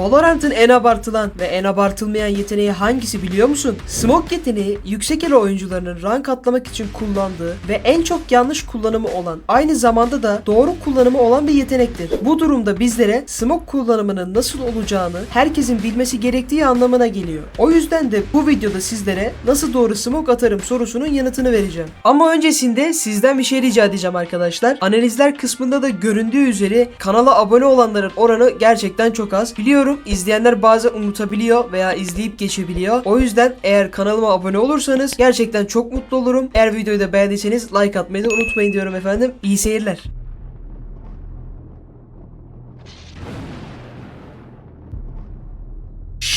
Valorant'ın en abartılan ve en abartılmayan yeteneği hangisi biliyor musun? Smoke yeteneği yüksek elo oyuncularının rank atlamak için kullandığı ve en çok yanlış kullanımı olan aynı zamanda da doğru kullanımı olan bir yetenektir. Bu durumda bizlere smoke kullanımının nasıl olacağını herkesin bilmesi gerektiği anlamına geliyor. O yüzden de bu videoda sizlere nasıl doğru smoke atarım sorusunun yanıtını vereceğim. Ama öncesinde sizden bir şey rica edeceğim arkadaşlar. Analizler kısmında da göründüğü üzere kanala abone olanların oranı gerçekten çok az. Biliyorum izleyenler bazen unutabiliyor veya izleyip geçebiliyor. O yüzden eğer kanalıma abone olursanız gerçekten çok mutlu olurum. Eğer videoyu da beğendiyseniz like atmayı da unutmayın diyorum efendim. İyi seyirler.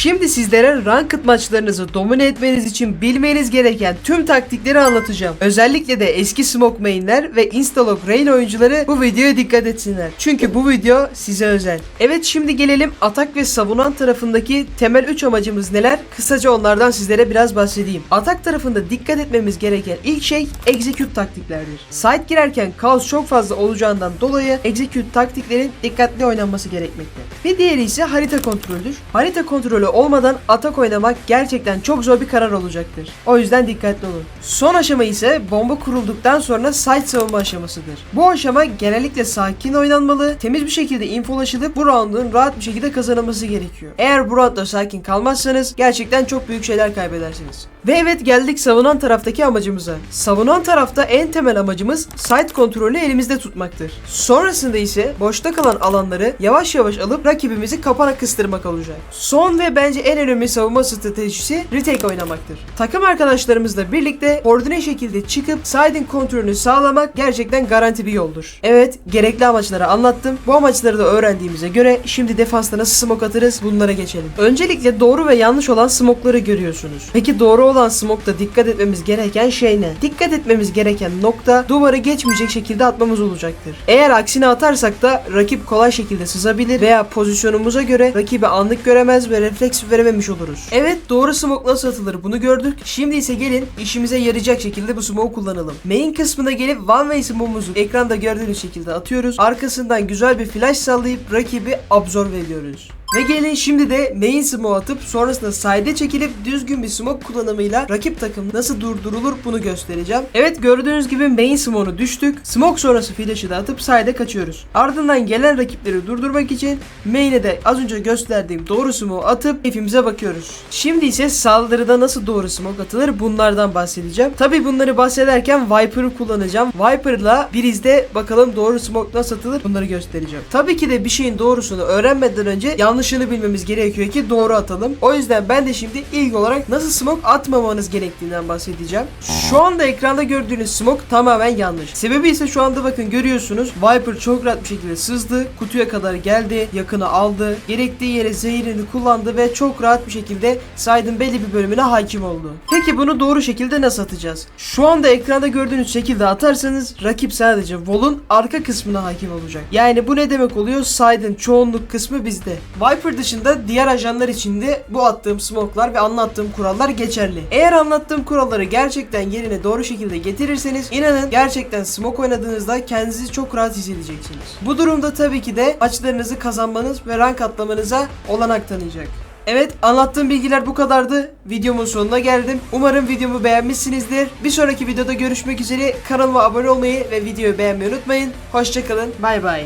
Şimdi sizlere ranked maçlarınızı domine etmeniz için bilmeniz gereken tüm taktikleri anlatacağım. Özellikle de eski smoke mainler ve instalog rain oyuncuları bu videoya dikkat etsinler. Çünkü bu video size özel. Evet şimdi gelelim atak ve savunan tarafındaki temel 3 amacımız neler? Kısaca onlardan sizlere biraz bahsedeyim. Atak tarafında dikkat etmemiz gereken ilk şey execute taktiklerdir. Site girerken kaos çok fazla olacağından dolayı execute taktiklerin dikkatli oynanması gerekmekte. Bir diğeri ise harita kontrolüdür. Harita kontrolü olmadan atak oynamak gerçekten çok zor bir karar olacaktır. O yüzden dikkatli olun. Son aşama ise bomba kurulduktan sonra site savunma aşamasıdır. Bu aşama genellikle sakin oynanmalı, temiz bir şekilde infolaşılıp bu roundun rahat bir şekilde kazanılması gerekiyor. Eğer bu roundda sakin kalmazsanız gerçekten çok büyük şeyler kaybedersiniz. Ve evet geldik savunan taraftaki amacımıza. Savunan tarafta en temel amacımız site kontrolü elimizde tutmaktır. Sonrasında ise boşta kalan alanları yavaş yavaş alıp rakibimizi kapana kıstırmak olacak. Son ve bence en önemli savunma stratejisi retake oynamaktır. Takım arkadaşlarımızla birlikte koordine şekilde çıkıp side'in kontrolünü sağlamak gerçekten garanti bir yoldur. Evet gerekli amaçları anlattım. Bu amaçları da öğrendiğimize göre şimdi defansta nasıl smoke atarız bunlara geçelim. Öncelikle doğru ve yanlış olan smoke'ları görüyorsunuz. Peki doğru olan smoke'da dikkat etmemiz gereken şey ne? Dikkat etmemiz gereken nokta duvarı geçmeyecek şekilde atmamız olacaktır. Eğer aksine atarsak da rakip kolay şekilde sızabilir veya pozisyonumuza göre rakibi anlık göremez ve refleks verememiş oluruz. Evet doğru smoke nasıl atılır bunu gördük. Şimdi ise gelin işimize yarayacak şekilde bu smoke kullanalım. Main kısmına gelip one way smoke'umuzu ekranda gördüğünüz şekilde atıyoruz. Arkasından güzel bir flash sallayıp rakibi absorbe ediyoruz. Ve gelin şimdi de main smoke atıp sonrasında side'e çekilip düzgün bir smoke kullanımıyla rakip takım nasıl durdurulur bunu göstereceğim. Evet gördüğünüz gibi main smoke'u düştük. Smoke sonrası flash'ı da atıp side'e kaçıyoruz. Ardından gelen rakipleri durdurmak için main'e de az önce gösterdiğim doğru smoke atıp hepimize bakıyoruz. Şimdi ise saldırıda nasıl doğru smoke atılır bunlardan bahsedeceğim. Tabi bunları bahsederken Viper'ı kullanacağım. Viper'la Breeze'de bakalım doğru smoke nasıl atılır bunları göstereceğim. Tabii ki de bir şeyin doğrusunu öğrenmeden önce yanlışını bilmemiz gerekiyor ki doğru atalım. O yüzden ben de şimdi ilk olarak nasıl smoke atmamanız gerektiğinden bahsedeceğim. Şu anda ekranda gördüğünüz smoke tamamen yanlış. Sebebi ise şu anda bakın görüyorsunuz Viper çok rahat bir şekilde sızdı. Kutuya kadar geldi. Yakını aldı. Gerektiği yere zehirini kullandı ve çok rahat bir şekilde side'ın belli bir bölümüne hakim oldu. Peki bunu doğru şekilde nasıl atacağız? Şu anda ekranda gördüğünüz şekilde atarsanız rakip sadece wall'un arka kısmına hakim olacak. Yani bu ne demek oluyor? Side'ın çoğunluk kısmı bizde. Viper dışında diğer ajanlar için de bu attığım smoke'lar ve anlattığım kurallar geçerli. Eğer anlattığım kuralları gerçekten yerine doğru şekilde getirirseniz inanın gerçekten smoke oynadığınızda kendinizi çok rahat hissedeceksiniz. Bu durumda tabii ki de maçlarınızı kazanmanız ve rank atlamanıza olanak tanıyacak. Evet anlattığım bilgiler bu kadardı. Videomun sonuna geldim. Umarım videomu beğenmişsinizdir. Bir sonraki videoda görüşmek üzere. Kanalıma abone olmayı ve videoyu beğenmeyi unutmayın. Hoşçakalın. Bay bay.